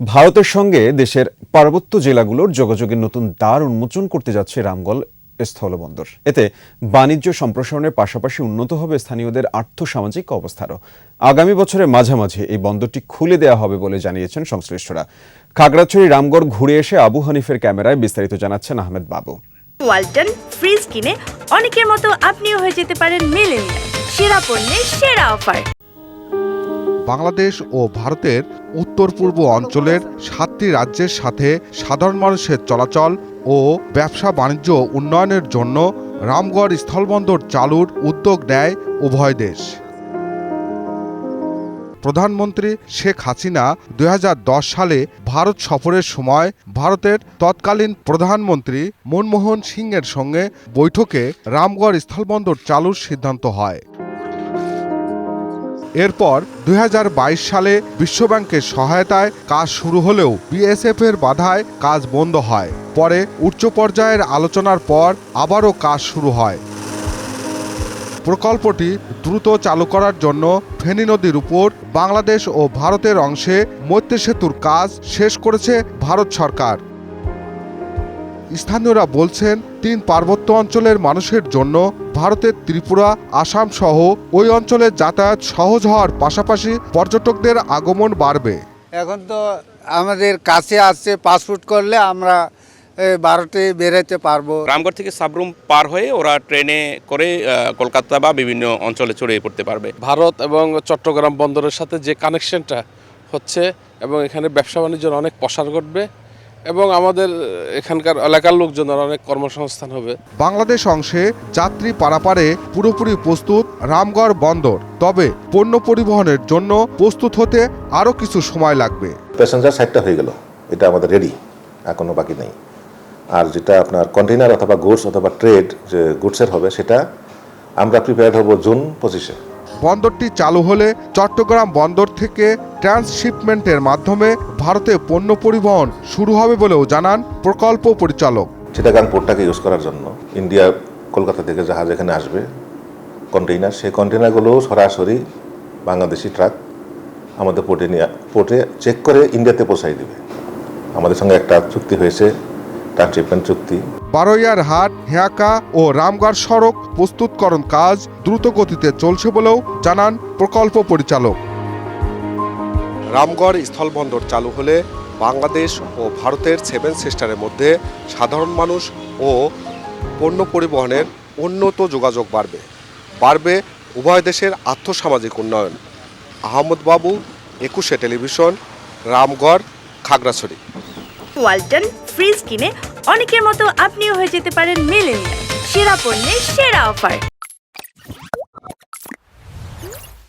ভারতের সঙ্গে দেশের পার্বত্য জেলাগুলোর যোগাযোগের নতুন দ্বার উন্মোচন করতে যাচ্ছে রামগল স্থলবন্দর। এতে বাণিজ্য সম্প্রসারণের পাশাপাশি উন্নত হবে স্থানীয়দের আর্থসামাজিক অবস্থারও। আগামী বছরের মাঝামাঝি এই বন্দরটি খুলে দেওয়া হবে বলে জানিয়েছেন সংশ্লিষ্টরা। খাগড়াছড়ি রামগড় ঘুরে এসে আবু হানিফের ক্যামেরায় বিস্তারিত জানাচ্ছেন আহমেদ বাবু। ওয়ালটন ফ্রিজ কিনে অনেকের মতো আপনিও হয়ে যেতে পারেন সেরা পণ্যের সেরা অফার। বাংলাদেশ ও ভারতের উত্তর পূর্ব অঞ্চলের সাতটি রাজ্যের সাথে সাধারণ মানুষের চলাচল ও ব্যবসা বাণিজ্য উন্নয়নের জন্য রামগড় স্থলবন্দর চালুর উদ্যোগ নেয় উভয় দেশ। প্রধানমন্ত্রী শেখ হাসিনা দু হাজার দশ সালে ভারত সফরের সময় ভারতের তৎকালীন প্রধানমন্ত্রী মনমোহন সিংয়ের সঙ্গে বৈঠকে রামগড় স্থলবন্দর চালুর সিদ্ধান্ত হয়। এরপর দু হাজার বাইশ সালে বিশ্বব্যাংকের সহায়তায় কাজ শুরু হলেও বিএসএফ এর বাধায় কাজ বন্ধ হয়। পরে উচ্চ পর্যায়ের আলোচনার পর আবারও কাজ শুরু হয়। প্রকল্পটি দ্রুত চালু করার জন্য ফেনী নদীর উপর বাংলাদেশ ও ভারতের অংশে মৈত্রী সেতুর কাজ শেষ করেছে ভারত সরকার। স্থানীয়রা বলছেন তিন পার্বত্য অঞ্চলের মানুষের জন্য ভারতের ত্রিপুরা আসাম সহ ওই অঞ্চলের যাতায়াত সহজ হওয়ার পাশাপাশি পর্যটকদের আগমন বাড়বে। এখন তো আমাদের কাছে আসছে পাসপোর্ট করলে আমরা এ, ভারতে বেরোতে পারব। রামগড় থেকে সাবরুম পার হয়ে ওরা ট্রেনে করে কলকাতা বা বিভিন্ন অঞ্চলে ছড়িয়ে পড়তে পারবে। ভারত এবং চট্টগ্রাম বন্দরের সাথে যে কানেকশনটা হচ্ছে এবং এখানে ব্যবসা বাণিজ্যের অনেক প্রসার ঘটবে এবং আমাদের এখানকার এলাকার লোকজনের অনেক কর্মসংস্থান হবে। বাংলাদেশ অংশে যাত্রী পারাপারে পুরোপুরি প্রস্তুত রামগড় বন্দর। তবে পণ্য পরিবহনের জন্য প্রস্তুত হতে আরও কিছু সময় লাগবে। প্যাসেঞ্জার সাইডটা হয়ে গেল। এটা আমাদের রেডি এখনও বাকি নেই। আর যেটা আপনার কন্টেইনার অথবা গুডস অথবা ট্রেড যে গুডসের হবে সেটা আমরা প্রিপেয়ার হব জুন পঁচিশে। বন্দরটি চালু হলে চট্টগ্রাম বন্দর থেকে ট্রান্সশিপমেন্টের মাধ্যমে ভারতে পণ্য পরিবহন শুরু হবে বলেও জানান প্রকল্প পরিচালক। চিটাগাং পোর্টটাকে ইউজ করার জন্য ইন্ডিয়া কলকাতা থেকে জাহাজ এখানে আসবে। কন্টেইনার সেই কন্টেইনারগুলো সরাসরি বাংলাদেশি ট্রাক আমাদের পোর্টে নিয়ে পোর্টে চেক করে ইন্ডিয়াতে পৌঁছাই দেবে। আমাদের সঙ্গে একটা চুক্তি হয়েছে ট্রান্সশিপমেন্ট চুক্তি। বারোয়ার হাট হেয়াকা ও রামগড় সড়ক প্রস্তুতকরণ কাজ দ্রুত গতিতে চলছে বলেও জানান প্রকল্প পরিচালক। রামগড় স্থলবন্দর চালু হলে বাংলাদেশ ও ভারতের সেভেন সিস্টারের মধ্যে সাধারণ মানুষ ও পণ্য পরিবহনের উন্নত যোগাযোগ বাড়বে। বাড়বে উভয় দেশের আর্থসামাজিক উন্নয়ন। Ahmad Babu Ekushey television Ramgarh Khagrachhari. Walton fridge কিনে অনেকের মতো আপনিও হয়ে যেতে পারেন মিলেনিয়াল। সেরা পণ্যের সেরা অফার।